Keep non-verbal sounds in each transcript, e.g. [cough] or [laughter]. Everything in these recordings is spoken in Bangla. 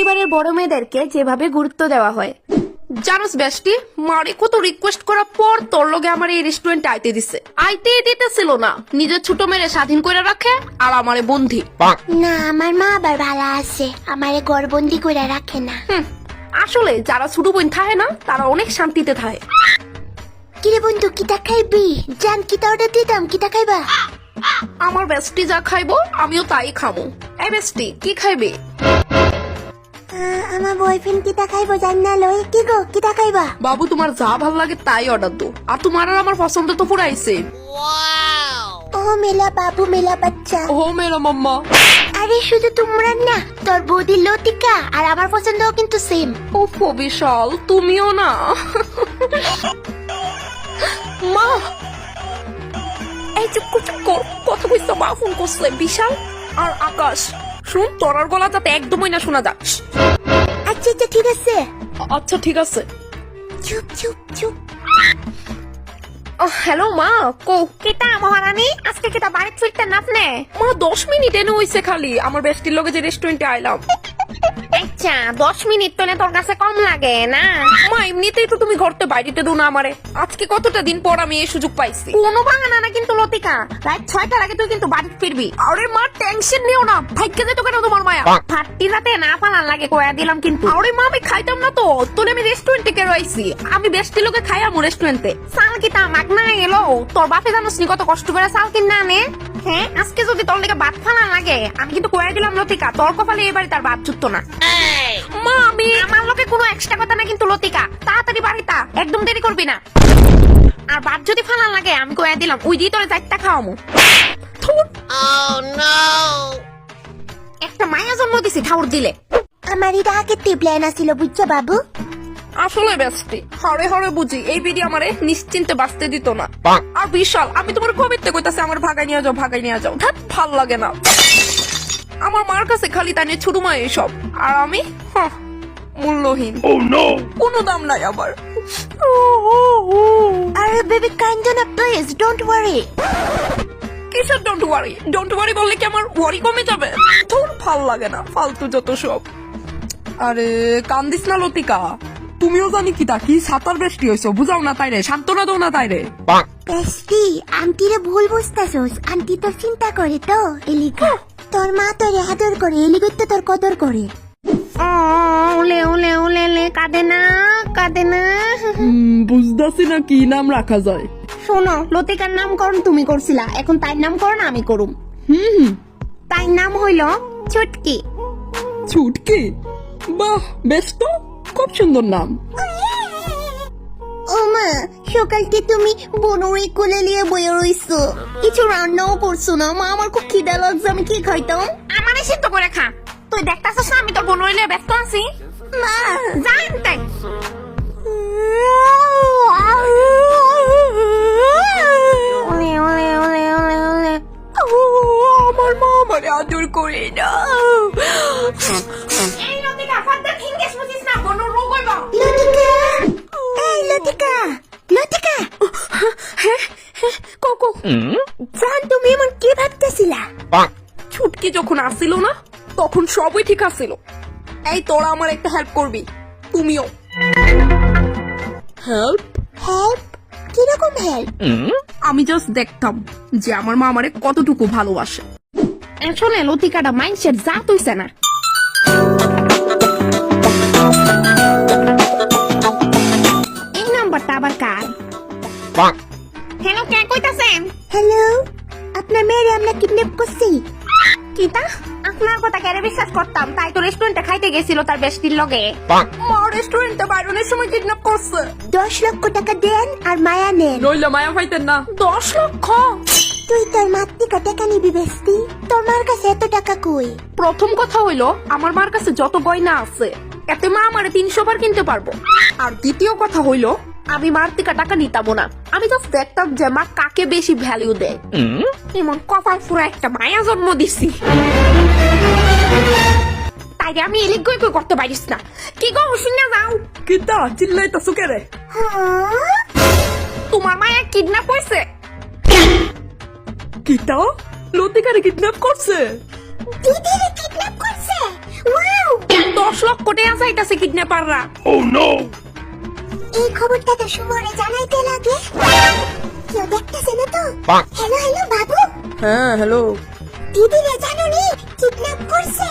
পরিবারের বড় মেয়েদেরকে যেভাবে গুরুত্ব দেওয়া হয়। জানোস বেস্টি মারে কত রিকোয়েস্ট করার পর তোর লগে আমার এই রেস্টুরেন্টে আইতে দিছে। আইতে দিতেছিল না। নিজের ছোট মেয়েরে স্বাধীন করে রাখে আর আমারে বন্ধি না আমার মা আবার ভালো আছে। আমারে গড়বন্দি করে রাখে না। আসলে যারা ছোট বোন থাকে না তারা অনেক শান্তিতে থাকে। কিরে বন্ধু কিতা খাইবি? জান কিতা অর্ডার দিতাম কিতা খাইবা? আমার বেস্টি যা খাইবো আমিও তাই খাব এই বেস্টি কি খাইবে? আমার বয়ফ্রেন্ড কিতা খাইবো জান না লই কি গো? কিতা খাইবা বাবু তোমার যা ভালো লাগে তাই অর্ডার দো। আর তোমার আর আমার পছন্দ তো পুরাইছে ও মেলা বাবু মেলা বাচ্চা। ও মেরা মাম্মা। আরে শুধু তোমরা না তোর বৌদি লতিকা আর আমার পছন্দও কিন্তু সেম ও বিশাল তুমিও না। মা! এই চুপ চুপ কথা কইছো মা ফোন করছে বিশাল। আর আকাশ। শুন তোরার গলা যাতে একদমই না শোনা যাক আচ্ছা আচ্ছা ঠিক আছে। আচ্ছা ঠিক আছে। চুপ চুপ চুপ। হ্যালো মা কো। কেটা মহারানী আজকে কেটা বাড়ি ফিরতে নাপনে মা দশ মিনিট এনে হইছে খালি। আমার বেস্টির লগে যে রেস্টুরেন্টে আইলাম। [laughs] আচ্ছা দশ মিনিট তো তোর কাছে কম লাগে না? মা এমনিতেই তো তুমি ঘরতে বাইরেতে দো না আমারে। আজকে কতটা দিন পর আমি এই সুযোগ পাইছি? কোনো বাহানা না কিন্তু লতিকা। রাত ছয়টার আগে তুই কিন্তু বাড়ি ফিরবি। আরে মা টেনশন নিও না। ভাগ্যে যেত কেন তোমার মায়া? ফাটতি রাতে না ফালান লাগে কয়া দিলাম কিন্তু। আরে মা আমি খাইতাম না তো। তোলে আমি রেস্টুরেন্টে কে রয়েছি? আমি বেস্টি লোকে খাই আমু রেস্টুরেন্টে সাল কি তা মাগ না এলো? তোর বাপে জানোস নি কত কষ্ট করে চাল কিনা আনে? হ্যাঁ আজকে যদি তোর লেগে বাদ ফালান লাগে আমি কিন্তু কয়া দিলাম লতিকা তোর কপালে এবারে তার বাদ জুটতো না। মা আমি আমার লোকে কোনো এক্সট্রা কথা না কিন্তু লতিকা। তাড়াতাড়ি বাড়িটা একদম দেরি করবি না। আর ভাত যদি ফালান লাগে আমি কয়া দিলাম ওই দিয়ে তোর চারটা খাওয়ামু। একটা মায়া জন্ম দিছি ঠাউর দিলে। আমার এটা আগে প্ল্যান আছিল বুঝছ বাবু? আসলে বেস্টি হরে হরে বুঝি এই বিডি আমারে নিশ্চিন্তে বাঁচতে দিত না। আর বিশাল আমি তোমার কবে থেকে কইতাছি আমার ভাগাই নিয়ে যাও ভাগাই নিয়ে যাও। ভালো লাগে না। আমার মার কাছে খালি তাই নিয়ে ছোট মা এইসব। আর আমি? মূল্যহীন। কোনো দাম নাই আবার আরে বেবি কাইন্ড না প্লিজ ডোন্ট ওয়ারি কিসের ডোন্ট ওয়ারি ডোন্ট ওয়ারি বললে কি আমার ওয়ারি কমে যাবে? তোর ভালো লাগে না ফালতু যত সব। আরে কান্দিস না লতিকা। তুমিও জানি কি তা কি সাঁতার বৃষ্টি হয়েছে বুঝাও না তাই রে সান্ত্বনা দাও না তাই রে বেস্টি আন্টিরে ভুল বুঝতাছস আন্টি তোর চিন্তা করে তো এলিগা তোর মা তোর আদর করে এলিগা তো তোর কদর করে। ওলে ওলে ওলে লে কাঁদে না কাঁদে না। বুঝতেছি না কি নাম রাখা যায়। শোনো লতিকার নামকরণ তুমি করছিলা এখন তার নামকরণ আমি করুম। হুম হুম। তার নাম হইল ছুটকি। ছুটকি? বাহ বেশ তো খুব সুন্দর নাম। ও সকালকে তুমি বনরে কোলে নিয়ে বয়ে রইছো। কিছু রান্নাও করছ না? মা আমার খুব খিদা লাগছে আমি কি খাইতাম আমারে সিদ্ধ করে খা। তুই দেখতাছিস না আমি তো বনরে নিয়ে ব্যস্ত আছি। মা! জান কি ভাবতেছিলা ছুটকি যখন আসছিল না তখন সবই ঠিক আসছিল এই তোরা আমার একটা হেল্প করবি তুমিও। হেল্প হেল্প কীরকম হেল্প আমি জাস্ট দেখতাম যে আমার মা আমারে কতটুকু ভালোবাসে। আসলে লতিকাটা মাইন্ডসেট যা তুইছে না। এই নাম্বারটা আবার কার? হ্যালো কে কইতাছেন? হ্যালো আপনার মেয়েরে আমরা কিডন্যাপ করছি কিতা? আপনার কথা কেন বিশ্বাস করতাম? তাই তো রেস্টুরেন্টে খাইতে গেছিল তার বেস্টির লগে। মা রেস্টুরেন্টে বাইরনের সময় কিডন্যাপ করছে। দশ লক্ষ টাকা দেন আর মায়া নেন। নইলে মায়া পাইতেন না। দশ লক্ষ? তুই তোর মাতৃকা টাকা নিবি বেস্তি তোর মার কাছে এত টাকা কই? প্রথম কথা হইল আমার মার কাছে যত গয়না আছে এতে মা আমারে তিনশো বার কিনতে পারব। আর দ্বিতীয় কথা হইল আমি মার থেকে টাকা নিতামও না। আমি তো দেখতাম যে মা কাকে বেশি ভ্যালিউ দেয়। এমন কপাল ফুরা একটা মায়া জন্ম দিছি। তাই আমি এলিগ গই কই করতে পারিস না। কি গো শুনে যাও। কিতা? চিল্লাইতাছো কে রে তোমার মায়া কিডন্যাপ হইছে। কিতা? লতিকারে কিডন্যাপ করছে? দিদিরে কিডন্যাপ করছে? ওয়াও দশ [coughs] দশ লক্ষ টাকা চাইতাছে কিডন্যাপাররা এই খবরটা তো সুমরে জানাইতে লাগে। কেউ দেখতেছে না তো? হ্যালো হ্যালো বাবু। হ্যাঁ হ্যালো। দিদি রে জানো নি কিডন্যাপ করছে?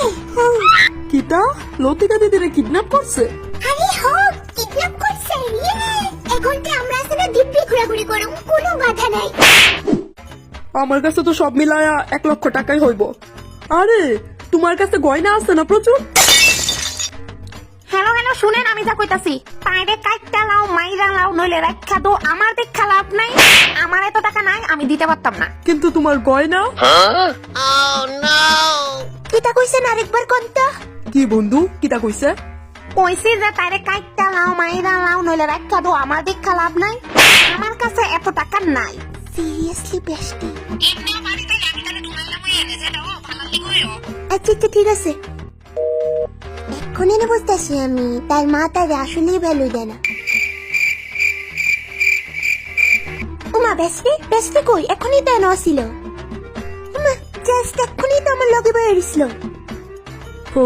কিতা? লতিকা দিদিরে কিডন্যাপ করছে? আরে হোক কিডন্যাপ করছে? ইয়ে! এখন তো আমরা আসলে দিব্যি ঘোরাঘুরি করুম কোনো বাধা নাই। আমার কাছে তো সব মিলায়া এক লক্ষ টাকাই হইব। আরে তোমার কাছে গয়না আছে না প্রচুর? হ্যালো হ্যালো শুনেন আমি যা কইতাছি। তাইরে কাইটটা লাও মাইরা লাও নইলে রাখা দো আমার দেখা লাভ নাই আমার এত টাকা নাই আমি দিতে পারতাম না। কিন্তু তোমার গয়না? কিতা কইছেন আরেকবার কোনটা কি বন্ধু কিতা কইছে? কইছি যে তাইরে কাইটটা লাও মাইরা লাও নইলে রাখা দো আমার দেখা লাভ নাই আমার কাছে এত টাকা নাই। সিরিয়াসলি বেস্টি আচ্ছা আচ্ছা ঠিক আছে। এক্ষুনি না বুঝতেছি আমি। তার মা তার আসলেই ভ্যালু দেয় না। উমা বেস্টি বেস্টি কই? এখনই তো এনে ছিল। উমা জাস্ট এক্ষুনি তো আমার লগে বেরিয়েছিল হু?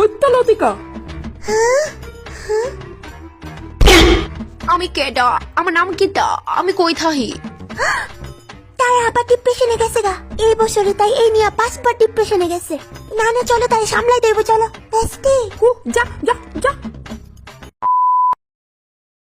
ওইটা লতিকা? আমি কেডা? আমার নাম কিতা আমি কই থাহি? তার আবার ডিপ্রেশনে গেছে গা। এই বছরে তাই এই নিয়ে পাঁচবার ডিপ্রেশনে গেছে। না না, চলো তাই সামলাই দেবো, চলো। বেস্টি যা যা যা।